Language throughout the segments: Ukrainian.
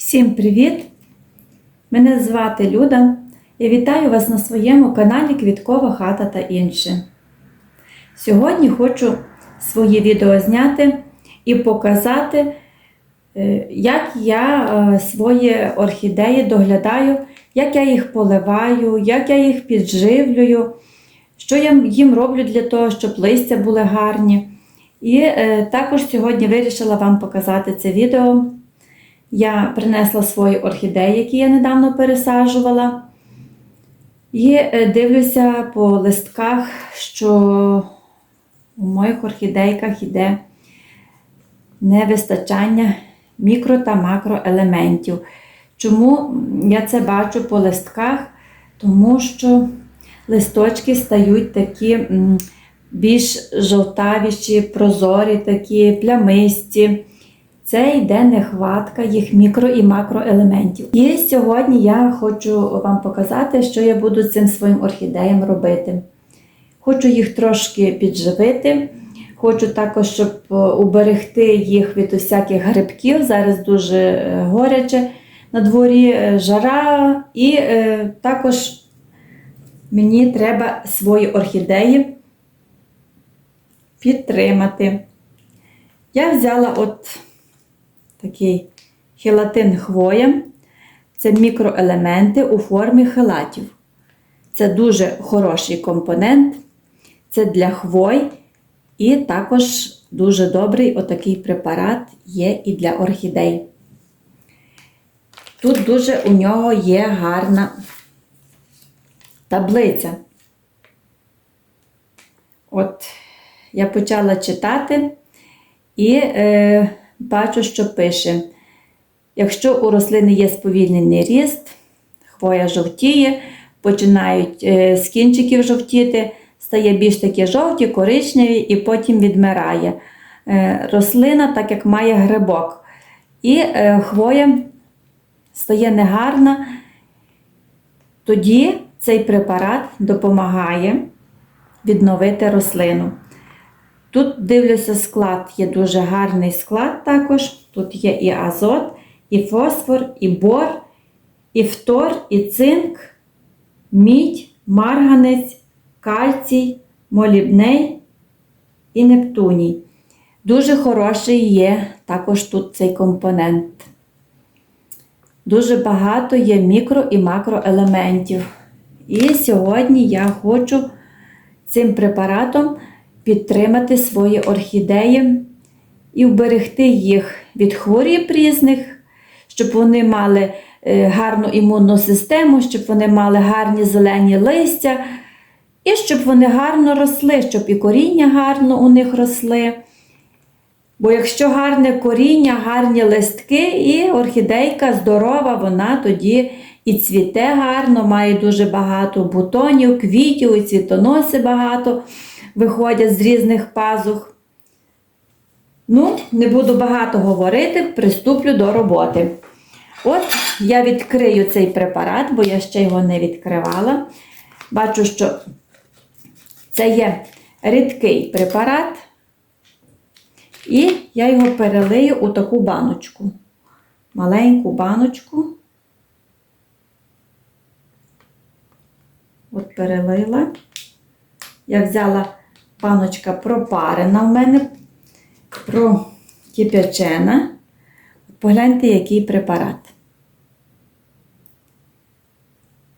Всім привіт! Мене звати Люда. Я вітаю вас на своєму каналі Квіткова хата та інше. Сьогодні хочу своє відео зняти і показати, е, як я е, свої орхідеї доглядаю, як я їх поливаю, як я їх підживлюю, що я їм роблю для того, щоб листя були гарні. І е, також сьогодні вирішила вам показати це відео. Я принесла свої орхідеї, які я недавно пересаджувала. І е, дивлюся по листках, що у моїх орхідейках йде невистачання мікро та макроелементів. Чому я це бачу по листках? Тому що листочки стають такі більш жовтавіші, прозорі, такі плямисті. Це йде нехватка їх мікро і макроелементів. І сьогодні я хочу вам показати, що я буду з цим своїм орхідеям робити. Хочу їх трошки підживити. Хочу також, щоб е, уберегти їх від усяких грибків. Зараз дуже е, горяче на дворі е, жара, і е, також мені треба свої орхідеї підтримати. Я взяла от такий хелатин хвоя. Це мікроелементи у формі хелатів. Це дуже хороший компонент. Це для хвой. І також дуже добрий отакий препарат є і для орхідей. Тут дуже у нього є гарна таблиця. От я почала читати і е, бачу, що пише: якщо у рослини є сповільнений ріст, хвоя жовтіє, починають е, з кінчиків жовтіти, стає більш такі жовті, коричневі і потім відмирає. Е, рослина, так як має грибок. І е, хвоя стає негарна, тоді цей препарат допомагає відновити рослину. Тут дивлюся склад, є дуже гарний склад також. Тут є і азот, і фосфор, і бор, і фтор, і цинк, мідь, марганець, кальцій, молібней і нептуній. Дуже хороший є також тут цей компонент. Дуже багато є мікро і макроелементів. І сьогодні я хочу цим препаратом підтримати свої орхідеї і вберегти їх від хворіб різних, щоб вони мали е, гарну імунну систему, щоб вони мали гарні зелені листя, і щоб вони гарно росли, щоб і коріння гарно у них росли. Бо якщо гарне коріння, гарні листки, і орхідейка здорова, вона тоді і цвіте гарно, має дуже багато бутонів, квітів, і цвітоноси багато виходять з різних пазух. Ну, не буду багато говорити, приступлю до роботи. От я відкрию цей препарат, бо я ще його не відкривала. Бачу, що це є рідкий препарат. І я його перелию у таку баночку. Маленьку баночку. От перелила. Я взяла баночка пропарена в мене, прокип'ячена. Погляньте, який препарат.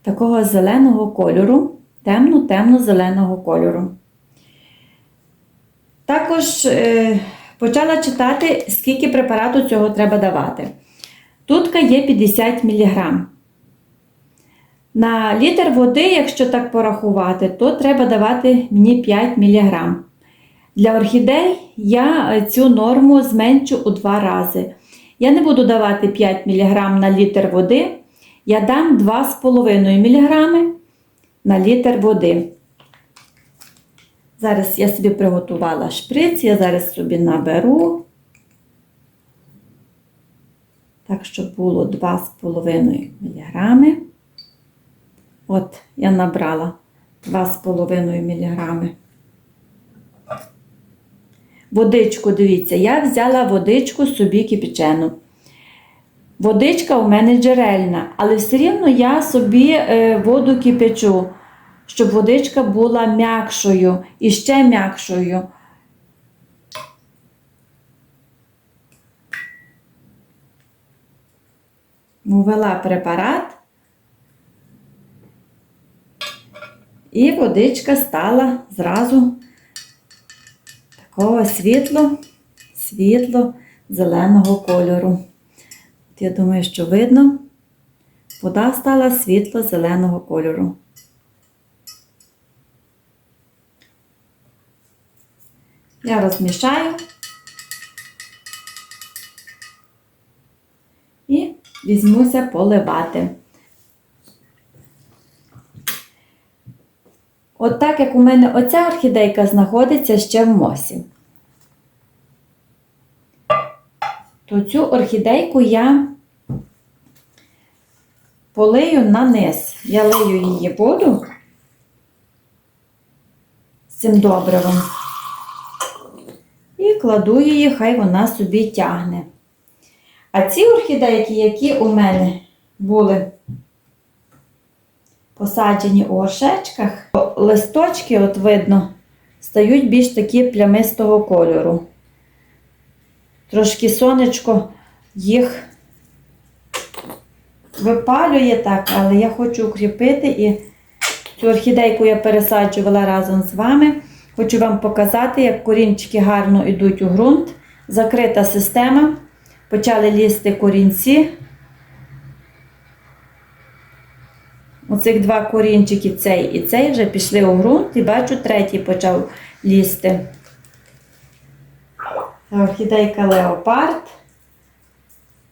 Такого зеленого кольору, темно-темно-зеленого кольору. Також е, почала читати, скільки препарату цього треба давати. Тут є 50 мг. На літр води, якщо так порахувати, то треба давати мені 5 мг. Для орхідей я цю норму зменшу у 2 рази. Я не буду давати 5 мг на літр води, я дам 2,5 мг на літр води. Зараз я собі приготувала шприц, я зараз собі наберу, так, щоб було 2,5 мг. От, я набрала 2,5 мг. Водичку, дивіться, я взяла водичку собі кипячену. Водичка у мене джерельна, але все рівно я собі е, воду кипячу, щоб водичка була м'якшою і ще м'якшою. Ввела препарат. І водичка стала зразу такого світло, світло зеленого кольору. От я думаю, що видно, вода стала світло зеленого кольору. Я розмішаю і візьмуся поливати. От так як у мене оця орхідейка знаходиться ще в мосі, то цю орхідейку я полию на низ. Я лию її воду цим добривом і кладу її, хай вона собі тягне. А ці орхідейки, які у мене були посаджені у горшечках, листочки, от видно, стають більш такі плямистого кольору. Трошки сонечко їх випалює так, але я хочу укріпити і цю орхідейку я пересаджувала разом з вами. Хочу вам показати, як корінчики гарно йдуть у ґрунт. Закрита система. Почали лізти корінці. Оцих два корінчики, цей і цей, вже пішли у ґрунт і бачу, третій почав лізти. Орхідейка леопард.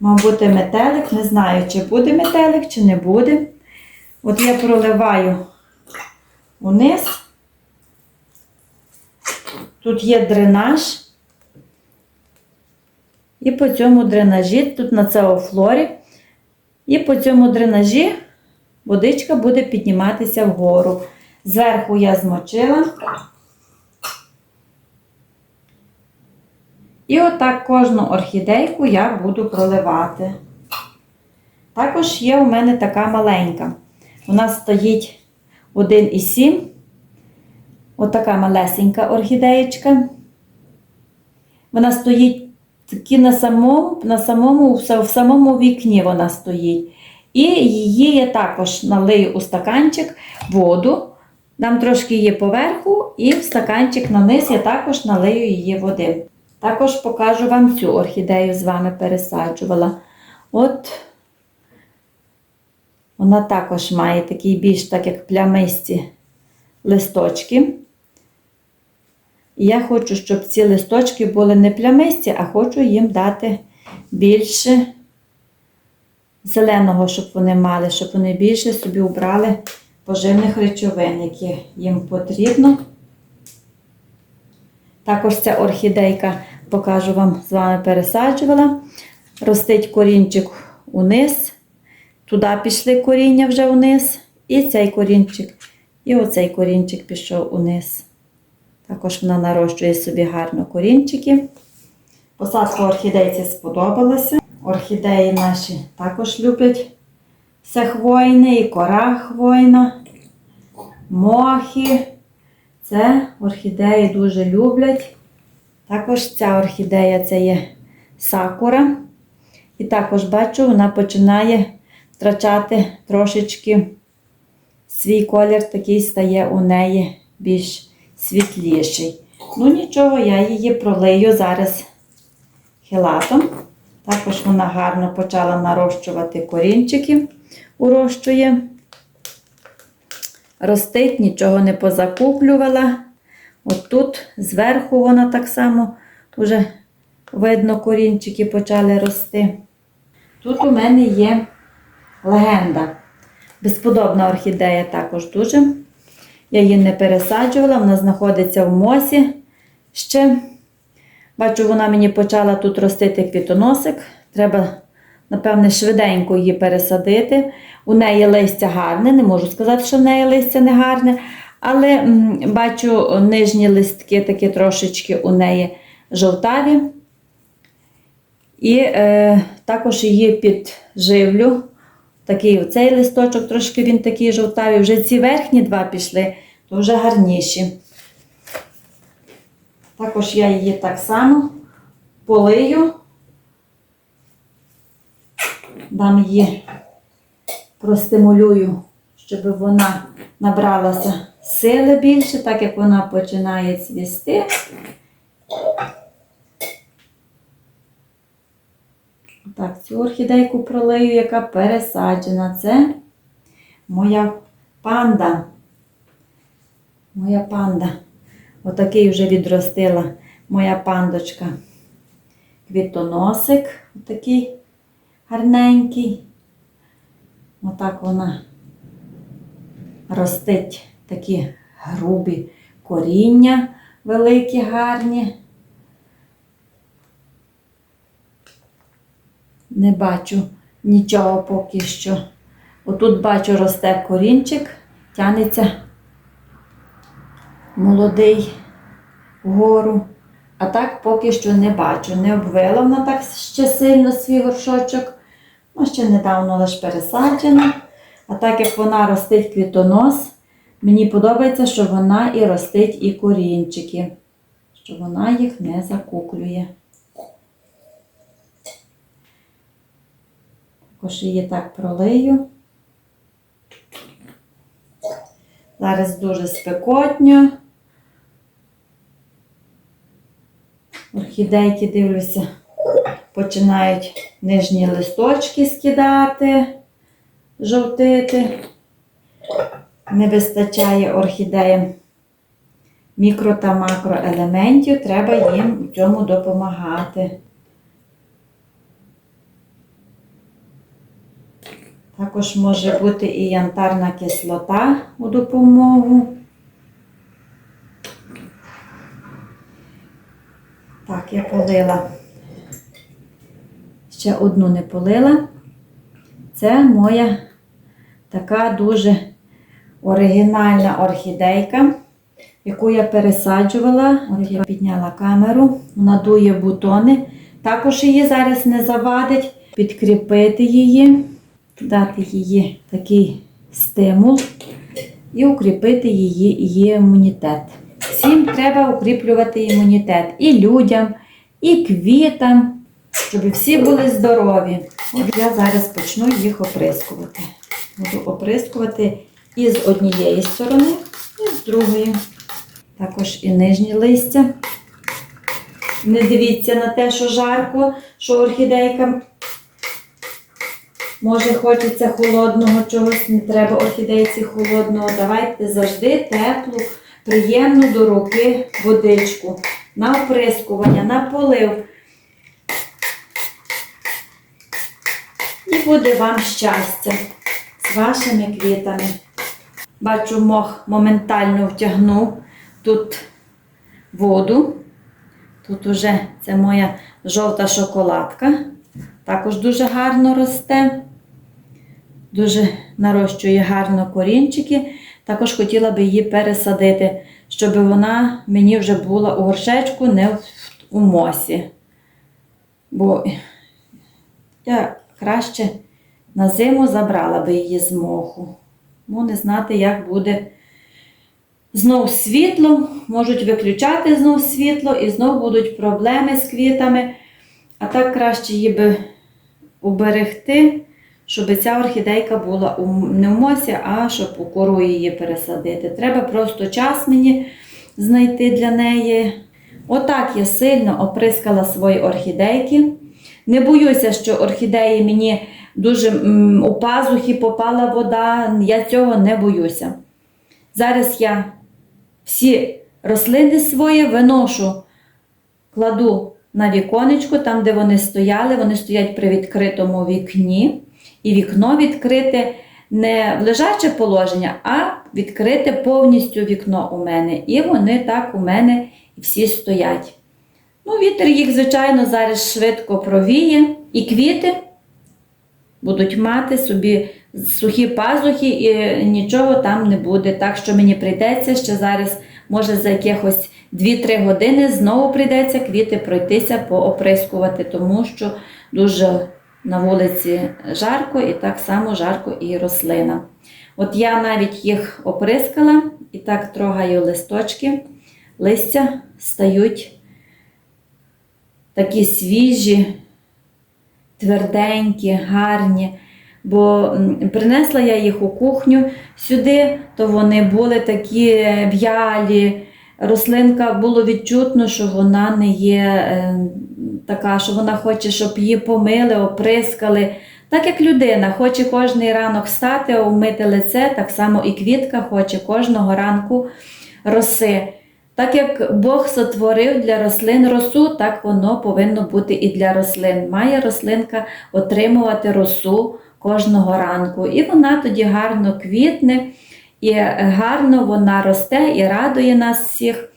Мав бути метелик. Не знаю, чи буде метелик, чи не буде. От я проливаю униз. Тут є дренаж. І по цьому дренажі, тут на цеофлорі, і по цьому дренажі водичка буде підніматися вгору. Зверху я змочила. І отак кожну орхідейку я буду проливати. Також є у мене така маленька. Вона стоїть 1,7. Отака малесенька орхідеєчка. Вона стоїть такі на самому, на самому, в самому вікні вона стоїть. І її я також налию у стаканчик воду. Дам трошки її поверху, і в стаканчик на низ я також налию її води. Також покажу вам цю орхідею з вами пересаджувала. От вона також має такий більш так як плямисті листочки. І я хочу, щоб ці листочки були не плямисті, а хочу їм дати більше зеленого, щоб вони мали, щоб вони більше собі убрали поживних речовин, які їм потрібно. Також ця орхідейка, покажу вам, з вами пересаджувала. Ростить корінчик униз. Туди пішли коріння вже вниз. І цей корінчик, і оцей корінчик пішов униз. Також вона нарощує собі гарно корінчики. Посадка орхідейці сподобалася. Орхідеї наші також люблять все хвойне, і кора хвойна, мохи. Це орхідеї дуже люблять. Також ця орхідея це є сакура. І також бачу, вона починає втрачати трошечки свій колір, такий стає у неї більш світліший. Ну нічого, я її пролию зараз хілатом. Також вона гарно почала нарощувати корінчики, урощує. Ростить, нічого не позакуплювала. От тут зверху вона так само вже видно, корінчики почали рости. Тут у мене є легенда. Безподобна орхідея також дуже. Я її не пересаджувала, вона знаходиться в мосі ще. Бачу, вона мені почала тут ростити квітоносик. Треба, напевне, швиденько її пересадити. У неї листя гарне, не можу сказати, що в неї листя не гарне. Але бачу нижні листки такі трошечки у неї жовтаві. І е, Також її підживлю. Такий оцей листочок, трошки він такий жовтавий. Вже ці верхні два пішли, то вже гарніші. Також я її так само полию, дам її, простимулюю, щоб вона набралася сили більше, так як вона починає цвісти. Так, цю орхідейку пролию, яка пересаджена. Це моя панда. Моя панда. Отакий вже відростила моя пандочка. Квітоносик, отакий гарненький. Отак вона ростить такі грубі коріння, великі, гарні. Не бачу нічого поки що. Отут бачу росте корінчик, тянеться молодий вгору. А так поки що не бачу. Не обвила вона так ще сильно свій горшочок. Ну, ще недавно лише пересаджена. А так як вона ростить квітонос, мені подобається, що вона і ростить і корінчики, що вона їх не закуклює. Також її так пролию. Зараз дуже спекотньо. Орхідейки, дивлюся, починають нижні листочки скидати, жовтити. Не вистачає орхідеям мікро та макроелементів, треба їм у цьому допомагати. Також може бути і янтарна кислота у допомогу. Так, я полила. Ще одну не полила. Це моя така дуже оригінальна орхідейка, яку я пересаджувала. От я підняла камеру, вона дує бутони. Також її зараз не завадить підкріпити її, дати їй такий стимул і укріпити її, її імунітет. Всім треба укріплювати імунітет і людям, і квітам, щоб всі були здорові. От я зараз почну їх оприскувати. Буду оприскувати і з однієї сторони, і з другої. Також і нижні листя. Не дивіться на те, що жарко, що орхідейка. Може, хочеться холодного чогось, не треба орхідейці холодного. Давайте завжди теплу, приємну до руки водичку. На оприскування, на полив. І буде вам щастя з вашими квітами. Бачу, мох моментально втягнув тут воду. Тут уже це моя жовта шоколадка. Також дуже гарно росте. Дуже нарощує гарно корінчики. Також хотіла би її пересадити, щоб вона мені вже була у горшечку, не у мосі. Бо я краще на зиму забрала би її з моху. Ну, не знати, як буде знов світло, можуть виключати знов світло і знов будуть проблеми з квітами. А так краще її би уберегти, щоб ця орхідейка була у, не в мосі, а щоб у кору її пересадити. Треба просто час мені знайти для неї. Отак я сильно оприскала свої орхідейки. Не боюся, що орхідеї мені дуже у пазухи попала вода. Я цього не боюся. Зараз я всі рослини свої виношу, кладу на віконечко, там, де вони стояли, вони стоять при відкритому вікні. І вікно відкрите не в лежаче положення, а відкрите повністю вікно у мене. І вони так у мене всі стоять. Ну, вітер їх, звичайно, зараз швидко провіє. І квіти будуть мати собі сухі пазухи і нічого там не буде. Так що мені прийдеться ще зараз, може, за якихось 2-3 години знову прийдеться квіти пройтися, пооприскувати, тому що дуже на вулиці жарко, і так само жарко і рослина. От я навіть їх оприскала і так трогаю листочки, листя стають такі свіжі, тверденькі, гарні. Бо принесла я їх у кухню сюди, то вони були такі в'ялі. Рослинка було відчутно, що вона не є е, така, що вона хоче, щоб її помили, оприскали. Так як людина хоче кожний ранок встати, умити лице, так само і квітка хоче кожного ранку роси. Так як Бог сотворив для рослин росу, так воно повинно бути і для рослин. Має рослинка отримувати росу кожного ранку. І вона тоді гарно квітне, і гарно вона росте і радує нас всіх.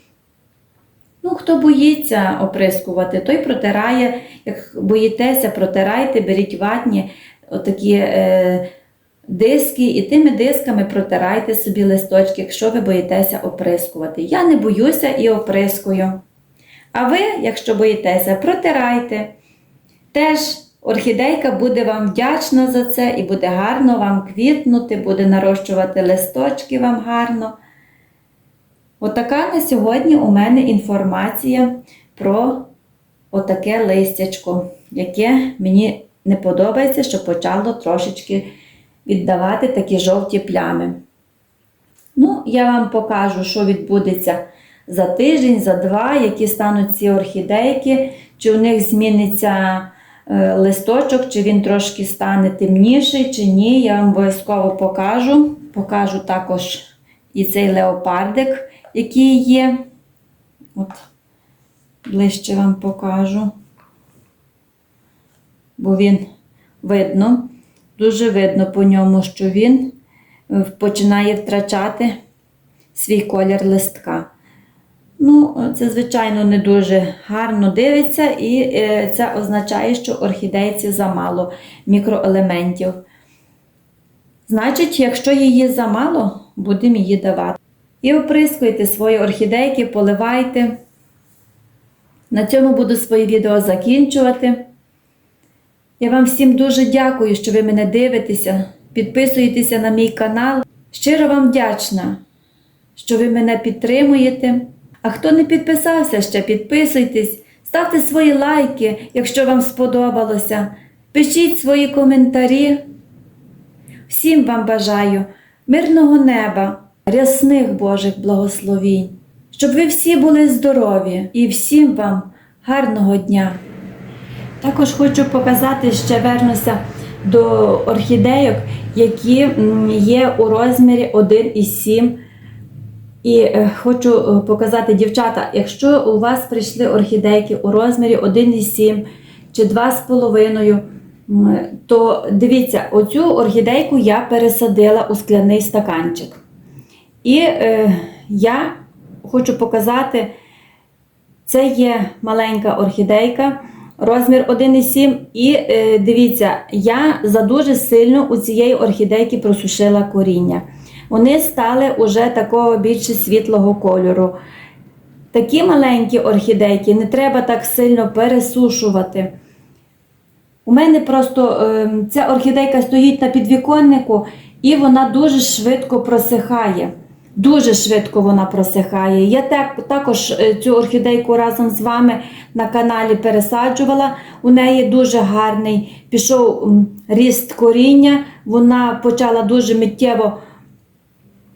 Ну, хто боїться оприскувати, той протирає. Як боїтеся, протирайте, беріть ватні отакі е, диски, і тими дисками протирайте собі листочки, якщо ви боїтеся оприскувати. Я не боюся і оприскую. А ви, якщо боїтеся, протирайте. Теж орхідейка буде вам вдячна за це і буде гарно вам квітнути, буде нарощувати листочки вам гарно. Отака на сьогодні у мене інформація про отаке листячко, яке мені не подобається, що почало трошечки віддавати такі жовті плями. Ну, я вам покажу, що відбудеться за тиждень, за два, які стануть ці орхідейки, чи у них зміниться е, листочок, чи він трошки стане темніший, чи ні. Я вам обов'язково покажу. Покажу також і цей леопардик, який є. От, ближче вам покажу. Бо він видно, дуже видно по ньому, що він е, починає втрачати свій колір листка. Ну, це, звичайно, не дуже гарно дивиться, і е, це означає, що орхідейці замало мікроелементів. Значить, якщо її замало, будемо її давати. І оприскуйте свої орхідейки, поливайте. На цьому буду своє відео закінчувати. Я вам всім дуже дякую, що ви мене дивитеся, підписуєтеся на мій канал. Щиро вам вдячна, що ви мене підтримуєте. А хто не підписався ще, підписуйтесь, ставте свої лайки, якщо вам сподобалося. Пишіть свої коментарі. Всім вам бажаю мирного неба, рясних Божих благословінь, щоб ви всі були здорові і всім вам гарного дня. Також хочу показати, ще вернуся до орхідейок, які є у розмірі 1,7. І е, хочу е, показати, дівчата, якщо у вас прийшли орхідейки у розмірі 1,7 чи 2,5, м, то дивіться, оцю орхідейку я пересадила у скляний стаканчик. І е, я хочу показати, це є маленька орхідейка, розмір 1,7. І е, дивіться, я задуже сильно у цієї орхідейки просушила коріння. Вони стали уже такого більше світлого кольору. Такі маленькі орхідейки не треба так сильно пересушувати. У мене просто е, ця орхідейка стоїть на підвіконнику і вона дуже швидко просихає. Дуже швидко вона просихає. Я так, також е, цю орхідейку разом з вами на каналі пересаджувала. У неї дуже гарний пішов ріст коріння. Вона почала дуже миттєво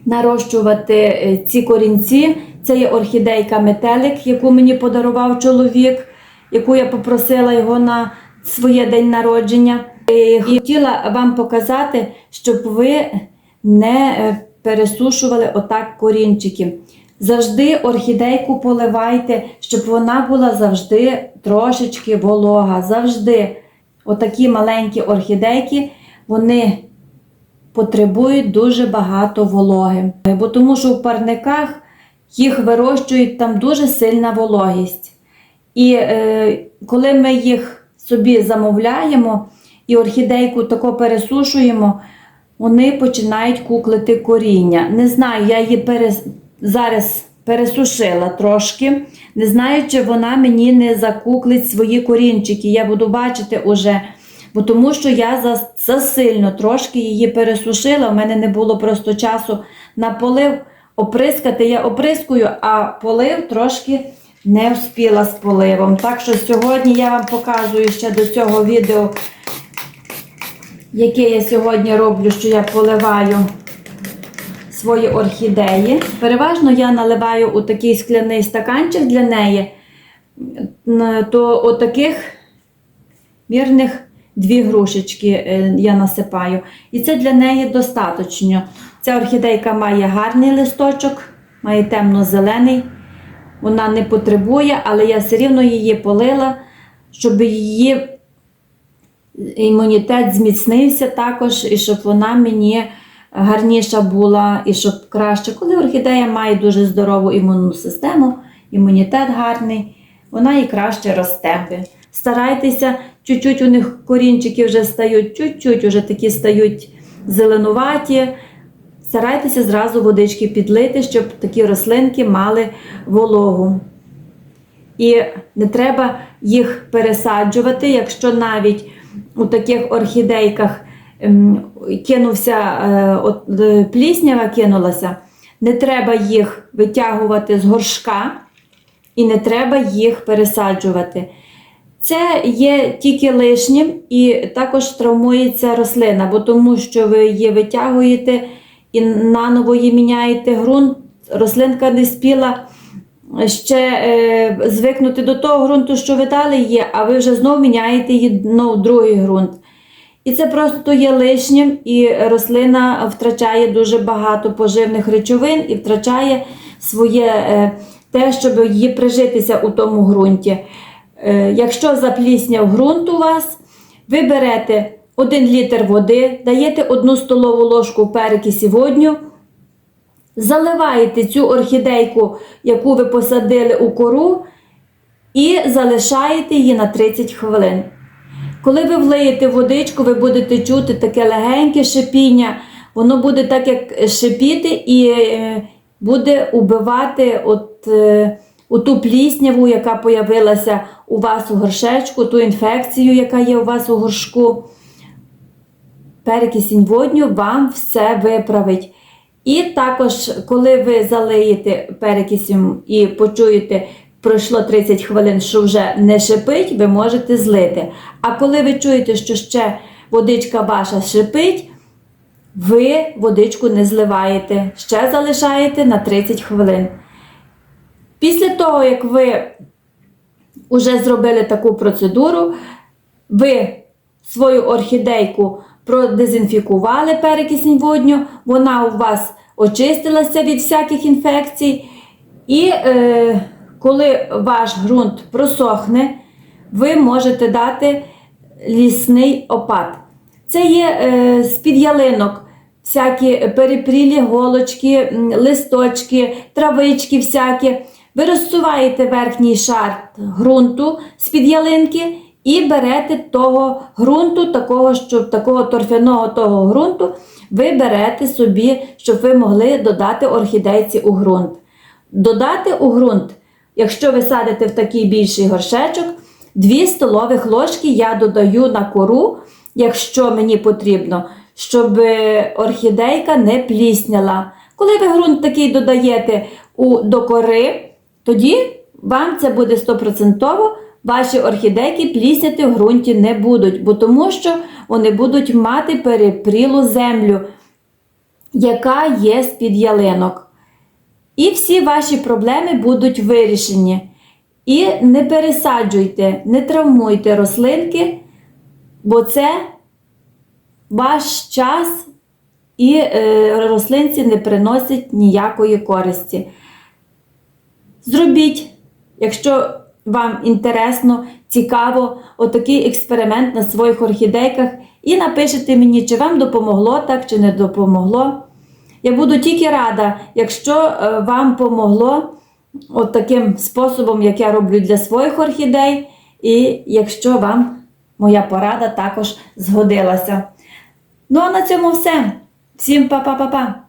нарощувати е, ці корінці. Це є орхідейка метелик, яку мені подарував чоловік, яку я попросила його на своє день народження. І хотіла вам показати, щоб ви не е, пересушували отак корінчики. Завжди орхідейку поливайте, щоб вона була завжди трошечки волога. Завжди отакі маленькі орхідейки, вони потребують дуже багато вологи. Бо тому що в парниках їх вирощують там дуже сильна вологість. І е, коли ми їх собі замовляємо і орхідейку тако пересушуємо, вони починають куклити коріння. Не знаю, я її перес... зараз пересушила трошки. Не знаю, чи вона мені не закуклить свої корінчики. Я буду бачити уже, Бо тому що я засильно трошки її пересушила, у мене не було просто часу на полив оприскати. Я оприскую, а полив трошки не вспіла з поливом. Так що сьогодні я вам показую ще до цього відео, яке я сьогодні роблю, що я поливаю свої орхідеї. Переважно я наливаю у такий скляний стаканчик для неї, Н- то отаких мірних дві грушечки е, я насипаю. І це для неї достатньо. Ця орхідейка має гарний листочок, має темно-зелений. Вона не потребує, але я все рівно її полила, щоб її імунітет зміцнився також, і щоб вона мені гарніша була, і щоб краще. Коли орхідея має дуже здорову імунну систему, імунітет гарний, вона і краще росте. Старайтеся, чуть-чуть у них корінчики вже стають, чуть-чуть вже такі стають зеленуваті. Старайтеся зразу водички підлити, щоб такі рослинки мали вологу. І не треба їх пересаджувати, якщо навіть у таких орхідейках ем, кинувся е, от, е, пліснява кинулася, не треба їх витягувати з горшка і не треба їх пересаджувати. Це є тільки лишнім і також травмується рослина, бо тому що ви її витягуєте і наново її міняєте ґрунт, рослинка не спіла ще е, звикнути до того ґрунту, що ви дали її, а ви вже знову міняєте її ну, в другий ґрунт. І це просто є лишнім, і рослина втрачає дуже багато поживних речовин і втрачає своє е, те, щоб її прижитися у тому ґрунті. Е, якщо заплісняв ґрунт у вас, ви берете 1 літр води, даєте 1 столову ложку перекисі водню, заливаєте цю орхідейку, яку ви посадили у кору, і залишаєте її на 30 хвилин. Коли ви влиєте водичку, ви будете чути таке легеньке шипіння, воно буде так як шипіти і е, буде убивати от, е, ту плісняву, яка появилася у вас у горшечку, ту інфекцію, яка є у вас у горшку. Перекисінь водню вам все виправить. І також, коли ви залиєте перекисем і почуєте, пройшло 30 хвилин, що вже не шипить, ви можете злити. А коли ви чуєте, що ще водичка ваша шипить, ви водичку не зливаєте, ще залишаєте на 30 хвилин. Після того, як ви вже зробили таку процедуру, ви свою орхідейку продезінфікували перекисень водню, вона у вас очистилася від всяких інфекцій. І е, коли ваш ґрунт просохне, ви можете дати лісний опад. Це є е, з-під ялинок. Всякі перепрілі голочки, листочки, травички всякі. Ви розсуваєте верхній шар ґрунту з-під ялинки і берете того ґрунту, такого, щоб, такого торфяного того ґрунту, ви берете собі, щоб ви могли додати орхідейці у ґрунт. Додати у ґрунт, якщо ви садите в такий більший горшечок, 2 столових ложки я додаю на кору, якщо мені потрібно, щоб орхідейка не плісняла. Коли ви ґрунт такий додаєте у, до кори, тоді вам це буде 100%, ваші орхідейки плісняти в ґрунті не будуть, бо тому що вони будуть мати перепрілу землю, яка є з-під ялинок. І всі ваші проблеми будуть вирішені. І не пересаджуйте, не травмуйте рослинки, бо це ваш час і е, рослинці не приносять ніякої користі. Зробіть, якщо вам інтересно, цікаво, отакий експеримент на своїх орхідейках і напишіть мені, чи вам допомогло так, чи не допомогло. Я буду тільки рада, якщо е, вам помогло от таким способом, як я роблю для своїх орхідей, і якщо вам моя порада також згодилася. Ну а на цьому все. Всім па-па-па-па!